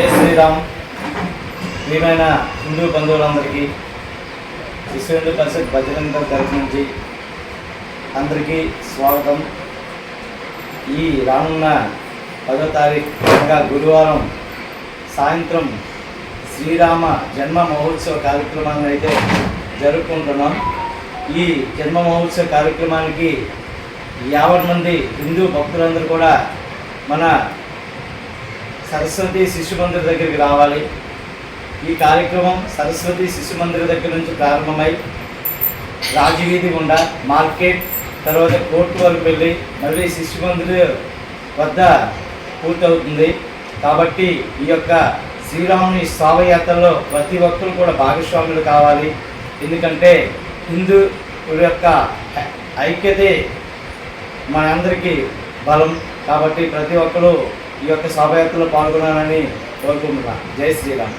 జయ శ్రీరామ్. ప్రియమైన హిందూ బంధువులందరికీ విశ్వ హిందూ పరిషత్ బజరంగ తరఫు నుంచి అందరికీ స్వాగతం. ఈ రానున్న పదో తారీఖు అనగా గురువారం సాయంత్రం శ్రీరామ జన్మ మహోత్సవ కార్యక్రమాన్ని అయితే జరుపుకుంటున్నాం. ఈ జన్మ మహోత్సవ కార్యక్రమానికి యాభై మంది హిందూ భక్తులందరూ కూడా మన సరస్వతి శిశు మందిర్ దగ్గరికి రావాలి. ఈ కార్యక్రమం సరస్వతి శిశు మందిర్ దగ్గర నుంచి ప్రారంభమై రాజవీధి గుండా మార్కెట్ తర్వాత కోర్టు వరకు వెళ్ళి మళ్ళీ శిశు మందిర్ వద్ద పూర్తవుతుంది. కాబట్టి ఈ యొక్క శ్రీరాముని శోభయాత్రలో ప్రతి ఒక్కరు కూడా భాగస్వాములు కావాలి. ఎందుకంటే హిందువుల యొక్క ఐక్యతే మనందరికీ బలం. కాబట్టి ప్రతి ఒక్కరూ ఈ యొక్క శోభయాత్రలో పాల్గొనాలని కోరుకుంటున్నాను జై శ్రీరామ్.